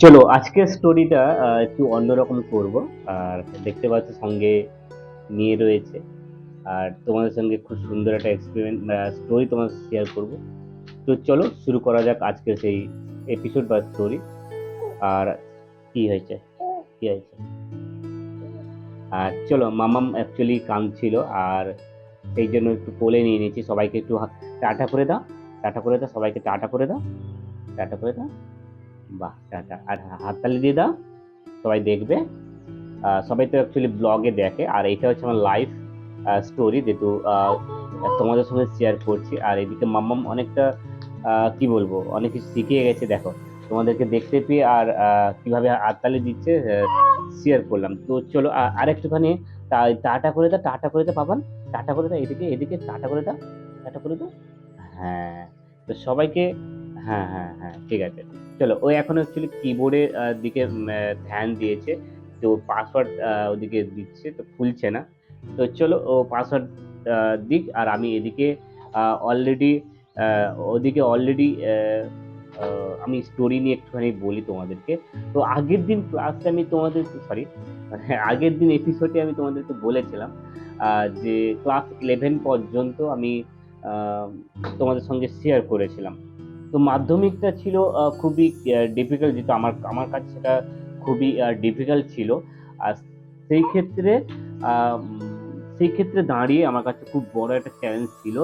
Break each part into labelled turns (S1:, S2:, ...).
S1: চলো, আজকের স্টোরিটা একটু অন্যরকম করব। আর দেখতে পাচ্ছ সঙ্গে নিয়ে রয়েছে। আর তোমাদের সঙ্গে খুব সুন্দর একটা এক্সপেরিমেন্ট স্টোরি তোমার শেয়ার করব। তো চলো, শুরু করা যাক আজকের সেই এপিসোড বা স্টোরি আর কি হয়েছে? কি হয়েছে? আর চলো, মামাম অ্যাকচুয়ালি কাঁদছিল। আর সেই জন্য একটু কোলে নিয়ে নিয়েছি। সবাইকে একটু টাটা করে দাও। টাটা করে দাও, সবাইকে টাটা করে দাও। টাটা করে দাও। বাহ টাটা আর হাততালি দিয়ে দাও, সবাই দেখবে। সবাই তো অ্যাকচুয়ালি ব্লগে দেখে। আর এটা হচ্ছে আমার লাইভ স্টোরি যেহেতু তোমাদের সঙ্গে শেয়ার করছি। আর এদিকে মাম্মাম অনেকটা কি বলব, অনেক কিছু শিখিয়ে গেছে, দেখো। তোমাদেরকে দেখতে পেয়ে আর কীভাবে হাততালি দিচ্ছে শেয়ার করলাম। তো চলো আর একটুখানি টাটা করে দাও, টাটা করে দাও পাবান টাটা করে দাও, এদিকে এদিকে, টাটা করে দাও, টাটা করে দাও। হ্যাঁ তো সবাইকে হ্যাঁ হ্যাঁ হ্যাঁ ঠিক আছে। চলো, ও এখন অ্যাকচুয়ালি কিবোর্ডের দিকে ধ্যান দিয়েছে। তো পাসওয়ার্ড ওদিকে দিচ্ছে, তো খুলছে না। তো চলো, ও পাসওয়ার্ড দিক, আর আমি এদিকে অলরেডি ওদিকে অলরেডি আমি স্টোরি নিয়ে একটুখানি বলি তোমাদেরকে। তো আগের দিন ক্লাসে আমি তোমাদের সরি আগের দিন এপিসোডে আমি তোমাদেরকে বলেছিলাম যে ক্লাস ইলেভেন পর্যন্ত আমি তোমাদের সঙ্গে শেয়ার করেছিলাম। তো মাধ্যমিকটা ছিল খুবই ডিফিকাল্ট যেহেতু আমার আমার কাছে সেটা খুবই ডিফিকাল্ট ছিল। আর সেই ক্ষেত্রে সেই ক্ষেত্রে দাঁড়িয়ে আমার কাছে খুব বড় একটা চ্যালেঞ্জ ছিল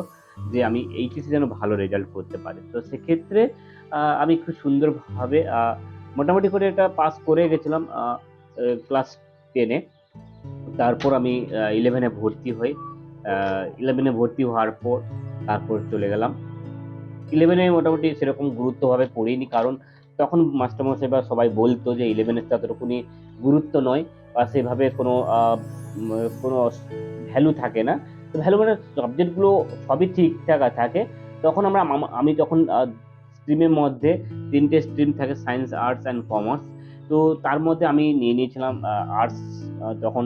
S1: যে আমি এইচএসে যেন ভালো রেজাল্ট করতে পারি। তো সেক্ষেত্রে আমি খুব সুন্দরভাবে মোটামুটি করে এটা পাস করে গেছিলাম ক্লাস টেনে তারপর আমি ইলেভেনে ভর্তি হই ইলেভেনে ভর্তি হওয়ার পর তারপর চলে গেলাম। ইলেভেনে মোটামুটি সেরকম গুরুত্বভাবে পড়িনি, কারণ তখন মাস্টারমশাই বা সবাই বলতো যে ইলেভেনের ততটুকুনি গুরুত্ব নয় বা সেভাবে কোনো কোনো ভ্যালু থাকে না। তো ভ্যালু মানে সাবজেক্টগুলো সবই ঠিকঠাক থাকে। তখন আমরা আমি তখন স্ট্রিমের মধ্যে তিনটে স্ট্রিম থাকে সায়েন্স আর্টস অ্যান্ড কমার্স তো তার মধ্যে আমি নিয়ে নিয়েছিলাম আর্টস তখন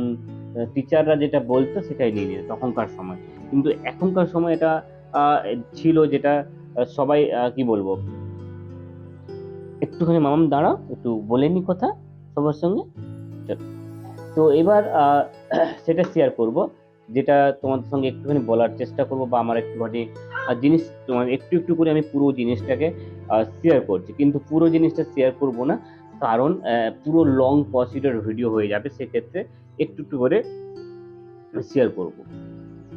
S1: টিচাররা যেটা বলতো সেটাই নিয়ে নিয়ে তখনকার সময়। কিন্তু এখনকার সময় এটা ছিল যেটা সবাই কি বলব? একটুখানি মামাম দাঁড়াও, একটু বলে নি কথা সবার সঙ্গে। তো এবার সেটা শেয়ার করব, যেটা তোমাদের সঙ্গে একটুখানি বলার চেষ্টা করব বা আমার একটুখানি জিনিস তোমার একটু একটু করে আমি পুরো জিনিসটাকে শেয়ার করছি। কিন্তু পুরো জিনিসটা শেয়ার করব না, কারণ পুরো লং প্রসিডার ভিডিও হয়ে যাবে, সেক্ষেত্রে একটু একটু করে শেয়ার করব।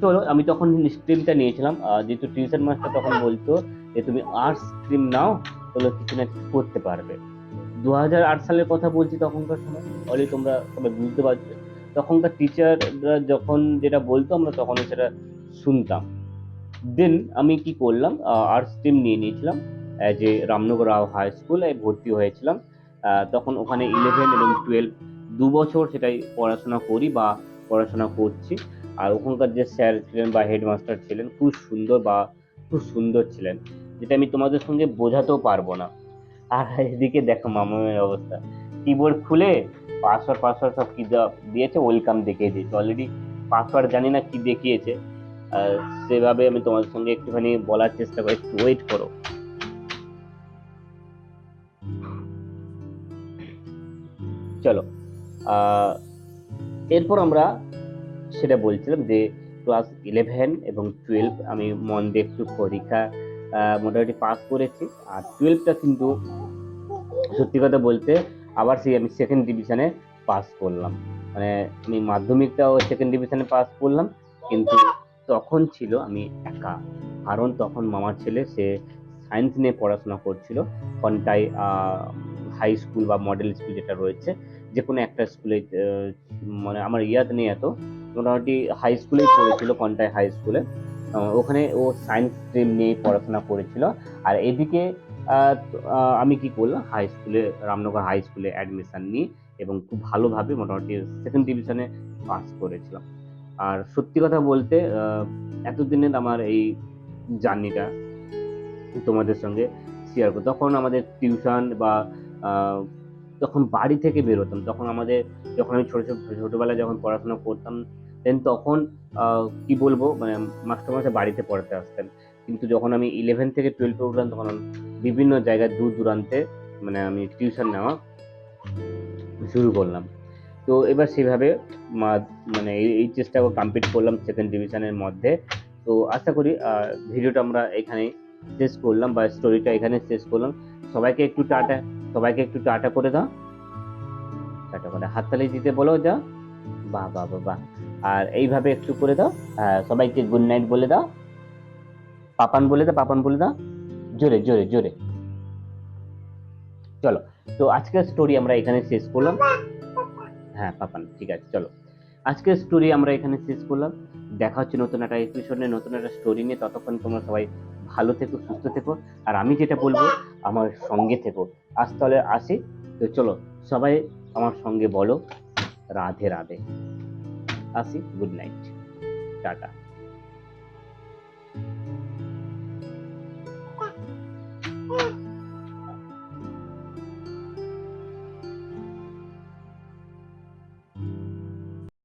S1: চলো আমি তখন স্ট্রিমটা নিয়েছিলাম। যেহেতু টিউশন মাস্টার তখন বলতো যে, তুমি আর্টস স্ট্রিম নাও, তাহলে কিছু না কিছু করতে পারবে। দু হাজার আট সালের কথা বলছি তখনকার সময়। অলরেডি তোমরা সবাই বুঝতে পারছ। তখনকার টিচাররা যখন যেটা বলতো, আমরা তখন সেটা শুনতাম। দেন আমি কি করলাম আর্টস স্ট্রিম নিয়ে নিয়েছিলাম। যে রামনগর রাও হাই স্কুলে ভর্তি হয়েছিলাম। তখন ওখানে ইলেভেন এবং টুয়েলভ দু বছর সেটাই পড়াশোনা করি বা পড়াশোনা করছি। আর ওখানকার যে স্যার ছিলেন বা হেডমাস্টার ছিলেন, খুব সুন্দর বা খুব সুন্দর ছিলেন, যেটা আমি তোমাদের সঙ্গে বোঝাতেও পারব না। আর এদিকে দেখো মামামের অবস্থা। কিবোর্ড খুলে পাসওয়ার্ড পাসওয়ার্ড সব কি দিয়েছে? ওয়েলকাম দেখিয়ে দিয়েছে অলরেডি পাসওয়ার্ড জানি না কি দেখিয়েছে। সেভাবে আমি তোমাদের সঙ্গে একটুখানি বলার চেষ্টা করি। একটু ওয়েট করো। চলো। এরপর আমরা সেটা বলছিলাম যে ক্লাস ইলেভেন এবং টুয়েলভ আমি মন দিয়ে একটু পরীক্ষা মোটামুটি পাস করেছি। আর টুয়েলভটা কিন্তু সত্যি কথা বলতে আবার সেই আমি সেকেন্ড ডিভিশনে পাস করলাম। মানে আমি মাধ্যমিকটাও সেকেন্ড ডিভিশনে পাস করলাম, কিন্তু তখন ছিল আমি একা। কারণ তখন মামার ছেলে, সে সায়েন্স নিয়ে পড়াশোনা করছিল। কন্টাই হাই স্কুল বা মডেল স্কুল যেটা রয়েছে যে কোনো একটা স্কুলে মানে আমার ইয়াদ নেই এত। মোটামুটি হাই স্কুলেই পড়েছিল কন্টাই হাই স্কুলে ওখানে ও সায়েন্স স্ট্রিম নিয়ে পড়াশোনা করেছিল। আর এদিকে আমি কি করলাম? হাই স্কুলে রামনগর হাই স্কুলে অ্যাডমিশন নিই এবং খুব ভালোভাবে মোটামুটি সেকেন্ড ডিভিশনে পাস করেছিলাম। আর সত্যি কথা বলতে এতদিনের আমার এই জার্নিটা তোমাদের সঙ্গে শেয়ার করো তখন আমাদের টিউশন বা তখন বাড়ি থেকে বেরোতাম তখন আমাদের, যখন আমি ছোট ছোট ছোটবেলায় যখন পড়াশোনা করতাম দেন তখন কি বলব মানে মাস্টারমশাই বাড়িতে পড়াতে আসতেন। কিন্তু যখন আমি ইলেভেন থেকে টুয়েলভে উঠলাম, তখন বিভিন্ন জায়গায় দূর দূরান্তে মানে আমি টিউশন নেওয়া শুরু করলাম। তো এবার সেভাবে মানে এই- চেষ্টা কমপ্লিট করলাম সেকেন্ড ডিভিশনের মধ্যে। তো আশা করি ভিডিওটা আমরা এখানে শেষ করলাম বা স্টোরিটা এখানে শেষ করলাম। সবাইকে একটু টাটা। সবাইকে একটু টাটা করে দাও। টাটা করে হাততালি দিতে বলো যা। বাহ বাহ বাহ আর এইভাবে একটু করে দাও। সবাইকে গুড নাইট বলে দাও। পাপান বলে দাও, পাপান বলে দাও। জোরে জোরে জোরে। চলো, তো আজকের স্টোরি আমরা এখানে শেষ করলাম। হ্যাঁ পাপান, ঠিক আছে, চলো। আজকের স্টোরি আমরা এখানে শেষ করলাম। দেখা হচ্ছে নতুন একটা এপিসোডে নতুন একটা স্টোরি নিয়ে। ততক্ষণ তোমরা সবাই ভালো থেকো, সুস্থ থেকো। আর আমি যেটা বলব, আমার সঙ্গে থেকো। আজ তাহলে আসি। তো চলো, সবাই আমার সঙ্গে বলো। রাধে রাধে। আসি, গুড নাইট। টাটা।